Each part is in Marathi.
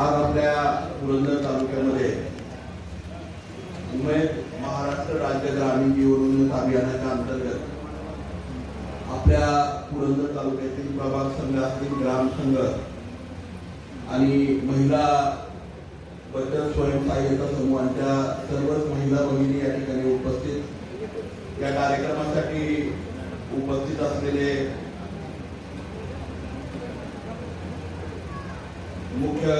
आज आपल्या पुरंदर तालुक्यामध्ये उमेद महाराष्ट्र राज्य ग्रामीण जीवनोन्नत अभियानाच्या अंतर्गत आपल्या पुरंदर तालुक्यातील प्रभाग संघ असतील ग्राम संघ आणि महिला बचत स्वयंसहाय्यता समूहांच्या सर्वच महिला भगिनी या ठिकाणी उपस्थित. या कार्यक्रमासाठी उपस्थित असलेले मुख्य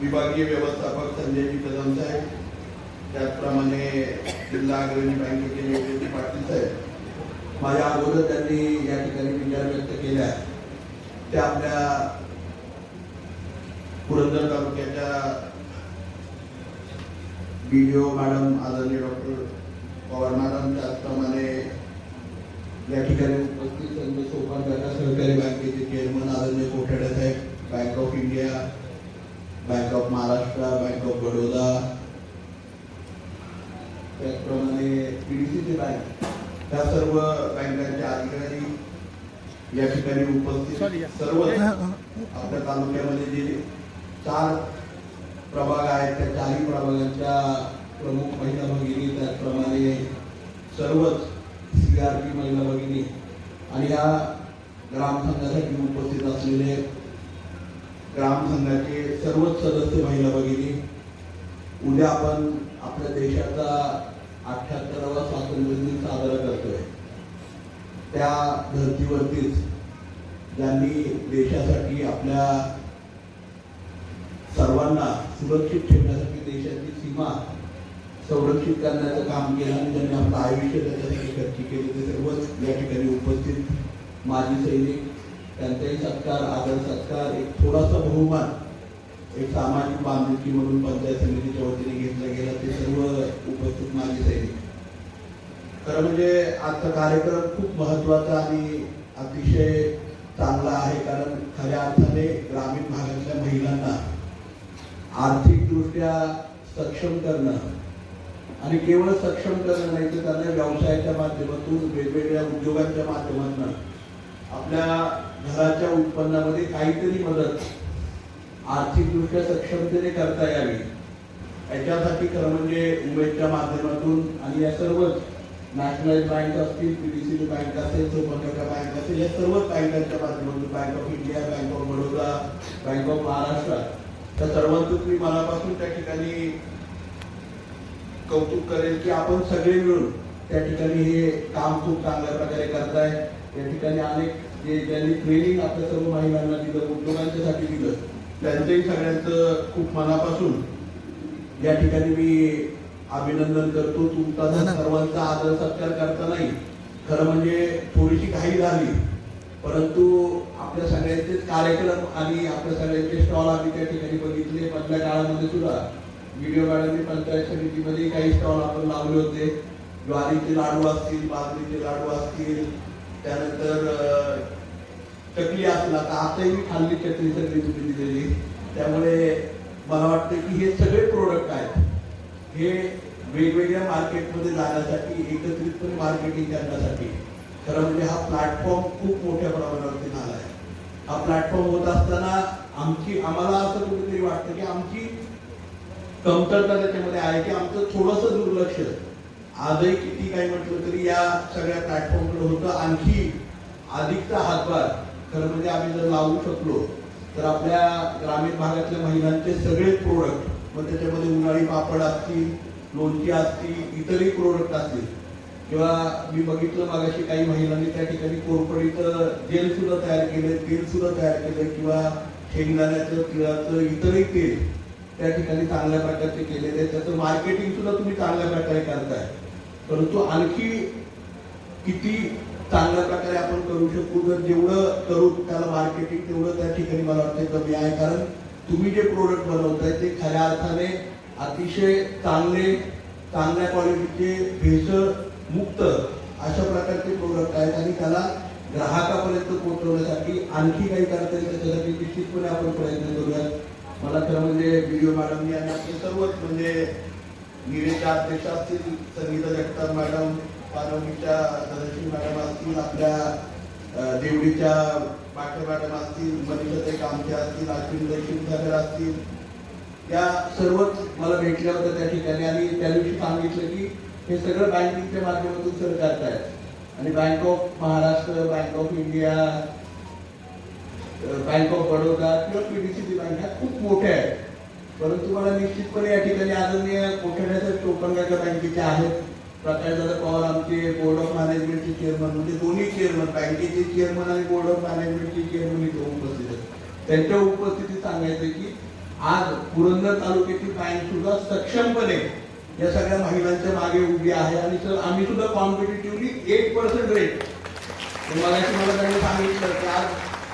विभागीय व्यवस्थापक संजयजी कदम साहेब त्याचप्रमाणे जिल्हा अग्रणी बँकेचे योगेश पाटील साहेब माझ्या अगोदर त्यांनी या ठिकाणी विचार व्यक्त केल्या त्या आपल्या पुरंदर तालुक्याच्या बीडीओ मॅडम आदरणीय डॉक्टर पवार मॅडम त्याचप्रमाणे या ठिकाणी उपस्थित संजय सोपान सहकारी बँकेचे चेअरमन आदरणीय कोठाडे साहेब bank of India bank of Maharashtra bank of Baroda त्याचप्रमाणे पीडीसीची बँक त्या सर्व बँकांचे अधिकारी या ठिकाणी उपस्थित. सर्व आपल्या तालुक्यामध्ये जे चार प्रभाग आहेत त्या चारही प्रभागांच्या प्रमुख महिला भगिनी त्याचप्रमाणे सर्वच सी आर पी महिला भगिनी आणि या ग्रामसंघासाठी उपस्थित असलेले ग्रामसंघाचे सर्वच सदस्य महिला भगिनी उद्या आपण आपल्या देशाचा अठ्याहत्तरावा स्वातंत्र्य दिन साजरा करतोय. त्या धर्तीवरतीच ज्यांनी देशासाठी आपल्या सर्वांना सुरक्षित ठेवण्यासाठी देशाची सीमा संरक्षित करण्याचं काम केलं आणि त्यांनी आपलं आयुष्य त्याच्यासाठी खर्ची केली ते सर्वच या ठिकाणी उपस्थित माजी सैनिक त्यांचाही सत्कार आदर सत्कार एक थोडासा बहुमान एक सामाजिक बांधिलकी म्हणून पंचायत समितीच्या वतीने घेतलं गेलं ते सर्व उपस्थित माजी सैनिक. खरं म्हणजे आजचा कार्यक्रम खूप महत्त्वाचा आणि अतिशय चांगला आहे कारण खऱ्या अर्थाने ग्रामीण भागातल्या महिलांना आर्थिकदृष्ट्या सक्षम करणं आणि केवळ सक्षम करणं नाही तर त्यांना व्यवसायाच्या माध्यमातून वेगवेगळ्या उद्योगांच्या माध्यमातून आपल्या घराच्या उत्पन्नामध्ये काहीतरी मदत आर्थिकदृष्ट्या सक्षमतेने करता यावी. याच्यासाठी खरं म्हणजे उमेदच्या माध्यमातून आणि या सर्वच नॅशनल बँक असतील पीडीसी बँक असेल सुपरका बँक असेल या सर्वच बँकांच्या माध्यमातून bank of India bank of Baroda bank of Maharashtra त्या सर्वांचं मी मनापासून त्या ठिकाणी कौतुक करेल की आपण सगळे मिळून त्या ठिकाणी हे काम खूप चांगल्या प्रकारे करताय. या ठिकाणी अनेक जे ज्यांनी ट्रेनिंग आपल्या सर्व महिलांना दिलं उद्योगांच्यासाठी दिलं त्यांचंही सगळ्यांचं खूप मनापासून या ठिकाणी मी अभिनंदन करतो. तुमचा सर्वांचा आदर सत्कार करता नाही. खरं म्हणजे थोडीशी घाई झाली. परंतु आपल्या सगळ्यांचेच कार्यक्रम आणि आपल्या सगळ्यांचे स्टॉल आम्ही त्या ठिकाणी बघितले. मधल्या काळामध्ये सुद्धा व्हिडिओ मॅडमनी पंचायत समितीमध्ये काही स्टॉल आपण लावले होते. ज्वारीचे लाडू असतील बाजरीचे लाडू असतील त्यानंतर अं, चकली तर आताही मी खाल्ली चकली सगळी तुम्ही दिलेली. त्यामुळे मला वाटतं की हे सगळे प्रोडक्ट आहेत. हे वेगवेगळ्या मार्केटमध्ये जाण्यासाठी एकत्रितपणे मार्केटिंग करण्यासाठी. खरं म्हणजे हा प्लॅटफॉर्म खूप मोठ्या प्रमाणावरती झाला आहे. हा प्लॅटफॉर्म होत असताना आमची आम्हाला असं कुठेतरी वाटतं की आमची कमतरता त्याच्यामध्ये आहे की आमचं थोडंसं दुर्लक्ष आजही किती काही म्हटलं तरी या सगळ्या प्लॅटफॉर्मकडे होतं. आणखी अधिकचा हातभार खरं म्हणजे आम्ही जर लावू शकलो तर आपल्या ग्रामीण भागातल्या महिलांचे सगळे प्रोडक्ट मग त्याच्यामध्ये उन्हाळी पापड असतील लोणची असतील इतरही प्रोडक्ट असतील. किंवा मी बघितलं मागाशी काही महिलांनी त्या ठिकाणी कोरपडीचं जेल सुद्धा तयार केलं तेल सुद्धा तयार केलं किंवा शेंगदाण्याचं तिळाचं इतरही तेल त्या ठिकाणी चांगल्या प्रकारचे केलेले आहे त्याचं मार्केटिंग सुद्धा तुम्ही चांगल्या प्रकारे करताय. परंतु आणखी किती चांगल्या प्रकारे आपण करू शकू जर जेवढं करू त्याला मार्केटिंग तेवढं त्या ठिकाणी मला वाटतं कमी आहे. कारण तुम्ही जे प्रोडक्ट बनवताय ते खऱ्या अर्थाने अतिशय चांगले चांगल्या क्वालिटीचे भेसळ मुक्त अशा प्रकारचे प्रोडक्ट आहेत आणि त्याला ग्राहकापर्यंत पोहोचवण्यासाठी आणखी काही करता येईल त्याच्यासाठी निश्चितपणे आपण प्रयत्न करूयात. मला खरं म्हणजे व्हिडिओ मॅडमनी आणि सर्वच म्हणजे निरेच्या अध्यक्ष असतील संगीता जगताप मॅडम पानवणीच्या धनश्री मॅडम असतील आपल्या देवडीच्या पाठे मॅडम असतील मनीषा कामते असतील अश्विन क्षीरसागर असतील या सर्वच मला भेटल्या होत्या त्या ठिकाणी आणि त्या दिवशी सांगितलं की हे सगळं बँकिंगच्या माध्यमातून सर करतायत. आणि bank of Maharashtra bank of India bank of Baroda किंवा पीडीसीसी बँक ह्या खूप मोठ्या आहेत. परंतु मला निश्चितपणे या ठिकाणी आदरणीय कोठड्याच्या टोपणगाच्या बँकेचे आहेत. प्रकाशदादा पवार आमचे बोर्ड ऑफ मॅनेजमेंटचे चेअरमन म्हणजे दोन्ही चेअरमन बँकेचे चेअरमन आणि बोर्ड ऑफ मॅनेजमेंटचे चेअरमन इथे उपस्थित आहेत. त्यांच्या उपस्थितीत सांगायचं की आज पुरंदर तालुक्याची बँक सुद्धा सक्षमपणे या सगळ्या महिलांच्या मागे उभी आहे आणि सर आम्ही सुद्धा कॉम्पिटेटिव्हली एट पर्सेंट रेट मला मला त्यांनी सांगितलं की आज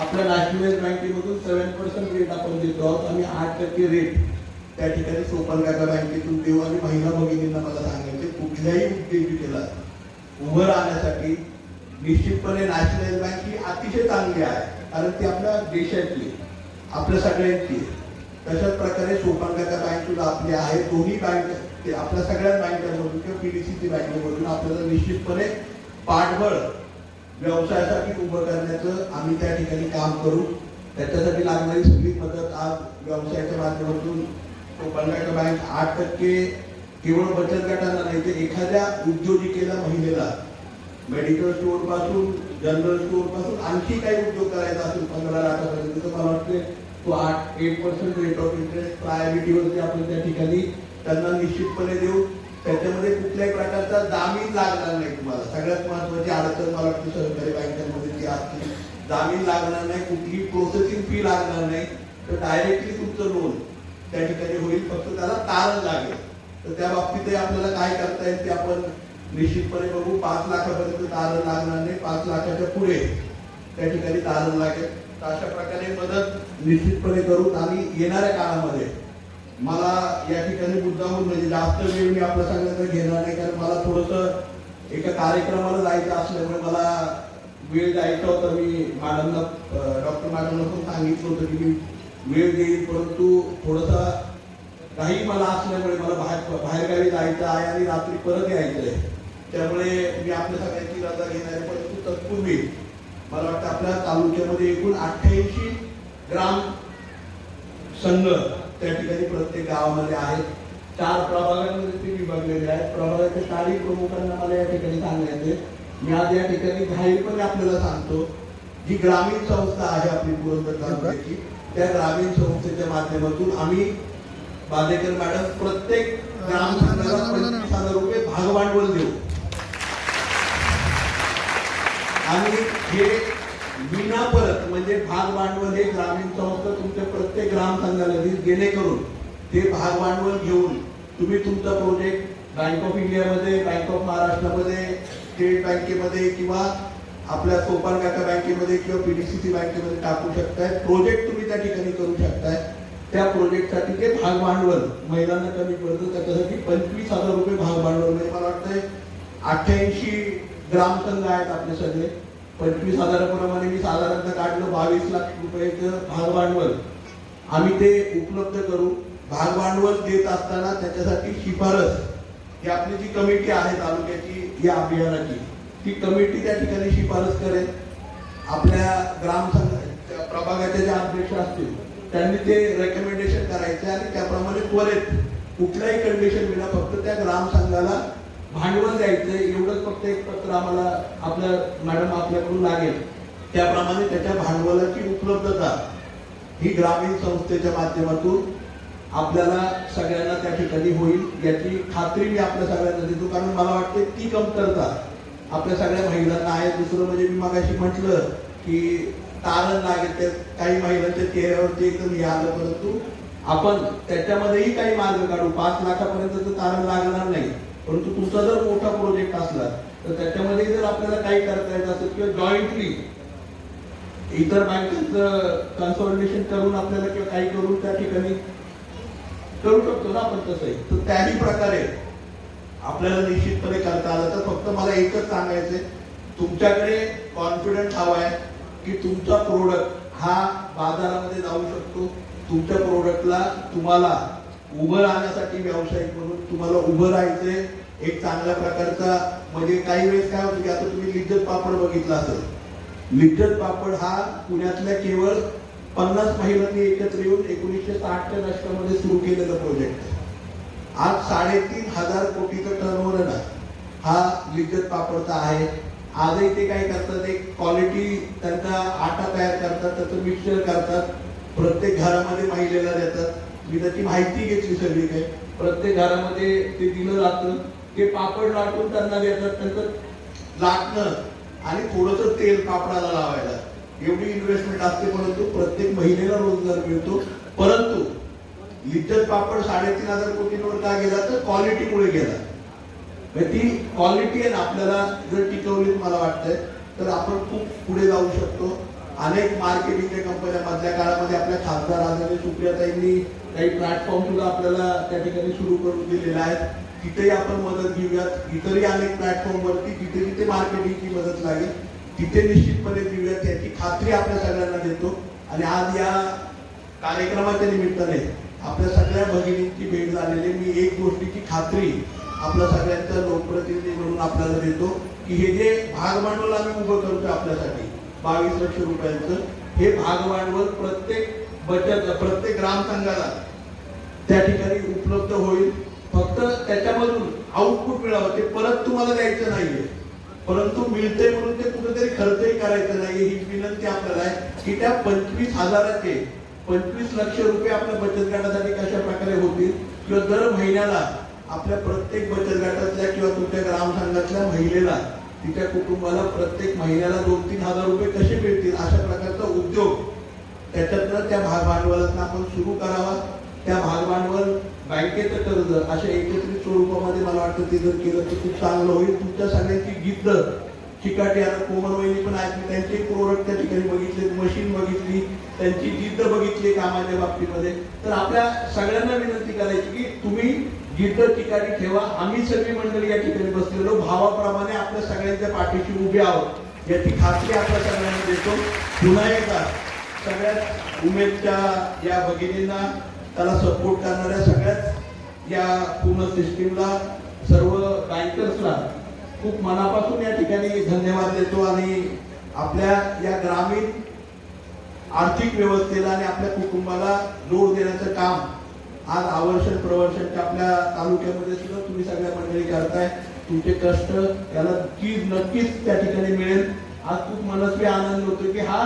आपल्या नॅशनलाइज बँकेमधून सेव्हन पर्सेंट रेट आपण देतो आहोत. आणि आठ टक्के रेट त्या ठिकाणी सोपान काका बँकेतून देऊ आणि महिला भगिनींना मला सांगायचे कुठल्याही उद्योजिकेला उभं राहण्यासाठी निश्चितपणे नॅशनल बँक ही अतिशय चांगली आहे कारण ती आपल्या देशातली आपल्या सगळ्यांची तशाच प्रकारे सोपान काका बँक सुद्धा आपली आहे दोन्ही बँक ते आपल्या सगळ्या बँकांमधून किंवा पीडीसीसी बँकेमधून आपल्याला निश्चितपणे पाठबळ व्यवसायासाठी उभं करण्याचं आम्ही त्या ठिकाणी काम करू. त्याच्यासाठी लागणारी सगळी मदत आज व्यवसायाच्या माध्यमातून बंगाट बँक आठ टक्के केवळ बचत गटांना नाही तर एखाद्या उद्योजिकेला महिलेला मेडिकल स्टोअरपासून जनरल स्टोअरपासून आणखी काही उद्योग करायचा असेल पंधरा लाखापर्यंत तर मला वाटते तो आठ eight percent rate of interest प्रायोरिटीवरती आपण त्या ठिकाणी त्यांना निश्चितपणे देऊ. त्याच्यामध्ये कुठल्याही प्रकारचा जामीन लागणार नाही तुम्हाला. सगळ्यात महत्वाची अडचण मला वाटतं सहकारी बँकांमध्ये जी असते. जामीन लागणार नाही कुठली प्रोसेसिंग फी लागणार नाही. तर डायरेक्टली तुमचं लोन त्या ठिकाणी होईल फक्त त्याला तारण लागेल. तर त्या बाबतीतही आपल्याला काय करता येईल ते आपण निश्चितपणे बघू. पाच लाखापर्यंत तारण लागणार नाही पाच लाखाच्या पुढे त्या ठिकाणी तारण लागेल. तर अशा प्रकारे मदत निश्चितपणे करू. आणि येणाऱ्या काळामध्ये मला या ठिकाणी मुद्दामून म्हणजे जास्त वेळ मी आपलं सांगितलं घेणार नाही कारण मला थोडस एका कार्यक्रमाला जायचं असल्यामुळे मला वेळ द्यायचा होता. मी मॅडमला डॉक्टर मॅडमला पण सांगितलं होतं की मी वेळ देईल परंतु थोडासा काही मला असल्यामुळे मला बाहेर बाहेरगावी जायचं आहे आणि रात्री परत यायचं आहे त्यामुळे मी आपल्या सगळ्यांची रजा घेणार आहे परंतु तत्पूर्वी मला वाटतं आपल्या तालुक्यामध्ये एकूण अठ्ठ्याऐंशी ग्राम संघ त्या ठिकाणी प्रत्येक गावामध्ये आहेत. चार प्रभागांमध्ये ते विभागलेले आहेत. प्रभागाच्या चारही प्रमुखांना मला या ठिकाणी सांगायचे मी आज या ठिकाणी घाईपणे आपल्याला सांगतो जी ग्रामीण संस्था आहे आपली पुरंदर तालुक्याची त्या ग्रामीण संस्थेच्या माध्यमातून आम्ही बादेकर मॅडम प्रत्येक ग्राम संघाला पंचवीस हजार रुपये भागभांडवल देऊ. आणि हे विना परत म्हणजे भाग भांडवल हे ग्रामीण संस्था तुमच्या प्रत्येक ग्राम संघाला जेणेकरून ते भाग भांडवल घेऊन तुम्ही तुमचा प्रोजेक्ट बँक ऑफ इंडियामध्ये बँक ऑफ महाराष्ट्रामध्ये स्टेट बँकेमध्ये किंवा आपल्या सोपान काका बँकेमध्ये किंवा पीडीसीसी बँकेमध्ये टाकू शकताय. प्रोजेक्ट तुम्ही त्या ठिकाणी करू शकताय. त्या प्रोजेक्टसाठी ते भाग भांडवल महिलांना कमी पडतं. त्याच्यासाठी पंचवीस हजार रुपये भाग भांडवल म्हणजे मला वाटतंय. अठ्ठ्याऐंशी ग्रामसंघ आहेत आपले सगळे. पंचवीस हजाराप्रमाणे मी साधारणतः काढलं बावीस लाख रुपयाचं भाग भांडवल आम्ही ते उपलब्ध करू. भाग भांडवल देत असताना त्याच्यासाठी शिफारस. ही आपली जी कमिटी आहे तालुक्याची या अभियानाची ती कमिटी त्या ठिकाणी शिफारस करेल. आपल्या ग्रामसंघ प्रभागाचे जे अध्यक्ष असतील त्यांनी ते रेकमेंडेशन करायचे आणि त्याप्रमाणे त्वरित कुठल्याही कंडिशन विना फक्त त्या ग्राम संघाला भांडवल द्यायचं एवढंच फक्त एक पत्र आम्हाला आपल्या मॅडम आपल्याकडून लागेल. त्याप्रमाणे त्याच्या भांडवलाची उपलब्धता ही ग्रामीण संस्थेच्या माध्यमातून आपल्याला सगळ्यांना त्या ठिकाणी होईल याची खात्री मी आपल्या सगळ्यांना देतो. कारण मला वाटते ती कमतरता आपल्या सगळ्या महिलांना आहे. दुसरं म्हणजे मी मगाशी म्हटलं की तारण लागेल त्या काही महिलांच्या चेहऱ्यावरती एकदम हे आलं परंतु आपण त्याच्यामध्येही काही मार्ग काढू. पाच लाखापर्यंत तारण लागणार नाही. परंतु तुमचा जर मोठा प्रोजेक्ट असला तर त्याच्यामध्ये जर आपल्याला काही करता येत असेल किंवा जॉईंटली इतर बँकांचं कन्सॉलिडेशन करून आपल्याला किंवा काही करून त्या ठिकाणी करू शकतो ना आपण तसंही. तर त्याही प्रकारे आपल्याला निश्चितपणे करता आलं. तर फक्त मला एकच सांगायचंय. तुमच्याकडे कॉन्फिडन्स हवा आहे. की तुमचा प्रोडक्ट हा बाजारामध्ये जाऊ शकतो. तुमच्या प्रोडक्टला तुम्हाला उभं राहण्यासाठी व्यावसायिक म्हणून तुम्हाला उभं राहायचंय. एक चांगल्या प्रकारचा म्हणजे काही वेळेस काय होतं की आता तुम्ही लिज्जत पापड बघितला असेल. लिज्जत पापड हा पुण्यातल्या केवळ पन्नास महिलांनी एकत्र येऊन एकोणीसशे साठच्या दशकामध्ये सुरू केलेला प्रोजेक्ट आज साडेतीन हजार कोटीचं टर्नओव्हर ना. हा लिज्जत पापडचा आहे. आजही ते काय करतात एक क्वालिटी त्यांचा आटा तयार करतात त्याचं मिक्सचर करतात. प्रत्येक घरामध्ये महिलेला देतात. मी त्याची माहिती घेतली सगळी काही. प्रत्येक घरामध्ये ते दिलं जातं ते पापड लाटून त्यांना देतात त्यांचं लाटणं आणि थोडंसं तेल पापडाला लावायला. एवढी इन्व्हेस्टमेंट असते परंतु प्रत्येक महिलेला रोजगार मिळतो. परंतु लिटर पापड साडेतीन हजार कोटींवर का गेला तर क्वालिटीमुळे गेला. म्हणजे ती क्वालिटी आहे ना आपल्याला जर टिकवली मला वाटतंय. तर आपण खूप पुढे जाऊ शकतो. अनेक मार्केटिंगच्या कंपन्या मधल्या काळामध्ये आपल्या खासदार आदरणीय सुप्रियाताईंनी काही प्लॅटफॉर्म सुद्धा आपल्याला त्या ठिकाणी सुरू करून दिलेले आहेत. तिथेही आपण मदत घेऊयात. इतरही अनेक प्लॅटफॉर्म वरती जिथे जिथे मार्केटिंगची मदत लागेल. तिथे निश्चितपणे देऊयात याची खात्री आपल्या सगळ्यांना देतो. आणि आज या कार्यक्रमाच्या निमित्ताने आपल्या सगळ्या भगिनींची भेट झालेली मी एक गोष्टीची खात्री आपल्या सगळ्यांचा लोकप्रतिनिधी म्हणून आपल्याला देतो की हे जे भाग भांडवल आम्ही उभं करतो आपल्यासाठी बावीस लक्ष रुपयांचं हे भाग भांडवल प्रत्येक बचत प्रत्येक ग्रामसंघाला त्या ठिकाणी उपलब्ध होईल. फक्त त्याच्यामधून आउटपुट मिळावं ते परत तुम्हाला द्यायचं नाहीये. परंतु मिळते म्हणून ते कुठेतरी खर्चही करायचं नाहीये. ही विनंती आपल्याला आहे की त्या पंचवीस हजाराचे पंचवीस लक्ष रुपये आपल्या बचत गटासाठी कशा प्रकारे होतील किंवा दर महिन्याला आपल्या प्रत्येक बचत गटातल्या किंवा तुमच्या ग्रामसंघातल्या महिलेला तिच्या कुटुंबाला प्रत्येक महिन्याला दोन तीन हजार रुपये कसे मिळतील अशा प्रकारचा उद्योग त्याच्यातनं त्या भाग भांडवलातनं आपण सुरू करावा. त्या भाग भांडवल बँकेचं कर्ज अशा एकत्रित स्वरूपामध्ये मला वाटतं ते जर केलं तर खूप चांगलं होईल. तुमच्या सगळ्यांची जिद्द चिकाटी आता कोमल वहिनी पण आहेत. त्यांचे प्रोडक्ट त्या ठिकाणी बघितले मशीन बघितली त्यांची जिद्द बघितली कामाच्या बाबतीमध्ये. तर आपल्या सगळ्यांना विनंती करायची की तुम्ही जिद्द ठिकाणी ठेवा आम्ही सगळी मंडळी या ठिकाणी बसलेलो. भावाप्रमाणे आपल्या सगळ्यांच्या पाठीशी उभे आहोत. याची खात्री आपल्या सगळ्यांना देतो. पुन्हा एकदा सगळ्यात उमेदच्या या भगिनींना त्याला सपोर्ट करणाऱ्या सगळ्याच या पूर्ण सिस्टीमला सर्व बँकर्सला खूप मनापासून या ठिकाणी धन्यवाद देतो आणि आपल्या या ग्रामीण आर्थिक व्यवस्थेला आणि आपल्या कुटुंबाला जोड देण्याचं काम आज आवर्षण प्रवर्षणच्या आपल्या तालुक्यामध्ये सुद्धा तुम्ही सगळ्या मंडळी करताय. तुमचे कष्ट याला नक्कीच नक्कीच त्या ठिकाणी मिळेल. आज खूप मनस्वी आनंद होतो की हा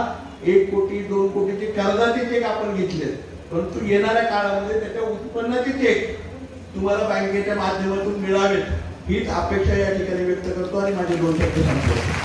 एक कोटी दोन कोटीचे कर्जाचे चेक आपण घेतले परंतु येणाऱ्या काळामध्ये त्याच्या उत्पन्नाचे चेक तुम्हाला बँकेच्या माध्यमातून मिळावेत हीच अपेक्षा या ठिकाणी व्यक्त करतो आणि माझे दोन शब्द सांगतो